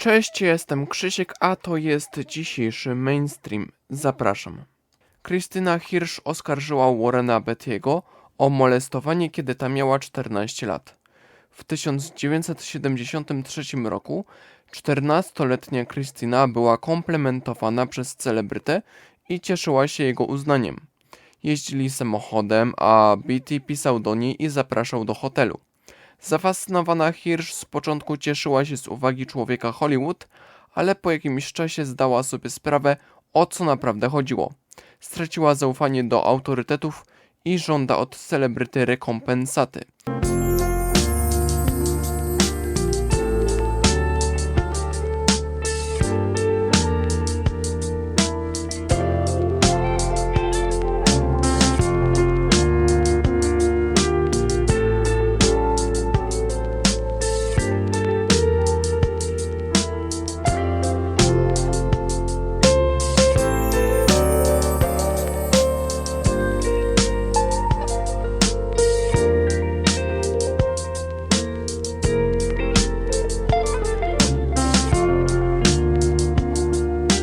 Cześć, jestem Krzysiek, a to jest dzisiejszy mainstream. Zapraszam. Krystyna Hirsch oskarżyła Warrena Bettiego o molestowanie, kiedy ta miała 14 lat. W 1973 roku 14-letnia Krystyna była komplementowana przez celebrytę i cieszyła się jego uznaniem. Jeździli samochodem, a Betty pisał do niej i zapraszał do hotelu. Zafascynowana Hirsch z początku cieszyła się z uwagi człowieka Hollywood, ale po jakimś czasie zdała sobie sprawę, o co naprawdę chodziło. Straciła zaufanie do autorytetów i żąda od celebryty rekompensaty.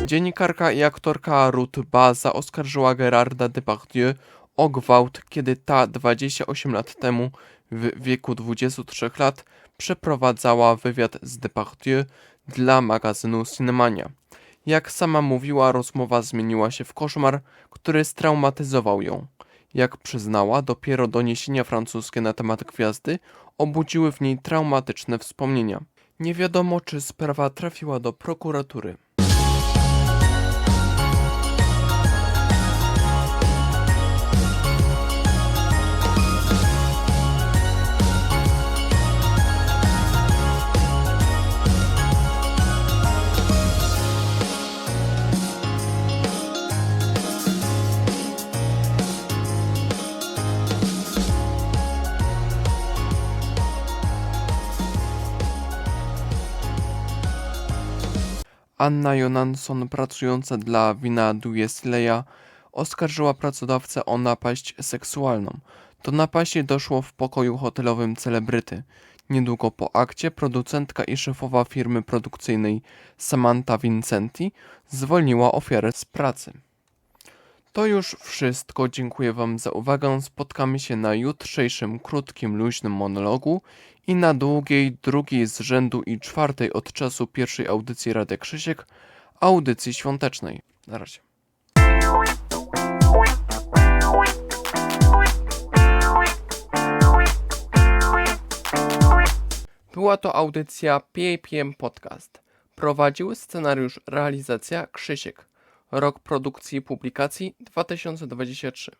Dziennikarka i aktorka Ruth Baza oskarżyła Gerarda Depardieu o gwałt, kiedy ta 28 lat temu, w wieku 23 lat, przeprowadzała wywiad z Depardieu dla magazynu Cinemania. Jak sama mówiła, rozmowa zmieniła się w koszmar, który straumatyzował ją. Jak przyznała, dopiero doniesienia francuskie na temat gwiazdy obudziły w niej traumatyczne wspomnienia. Nie wiadomo, czy sprawa trafiła do prokuratury. Anna Jonasson, pracująca dla wina Dujesleya, oskarżyła pracodawcę o napaść seksualną. Do napaści doszło w pokoju hotelowym celebryty. Niedługo po akcie producentka i szefowa firmy produkcyjnej Samantha Vincenti zwolniła ofiarę z pracy. To już wszystko. Dziękuję Wam za uwagę. Spotkamy się na jutrzejszym krótkim, luźnym monologu i na długiej, drugiej z rzędu i czwartej od czasu pierwszej audycji Radia Krzysiek, audycji świątecznej. Na razie. Była to audycja PAPM Podcast. Prowadził scenariusz realizacja Krzysiek. Rok produkcji i publikacji 2023.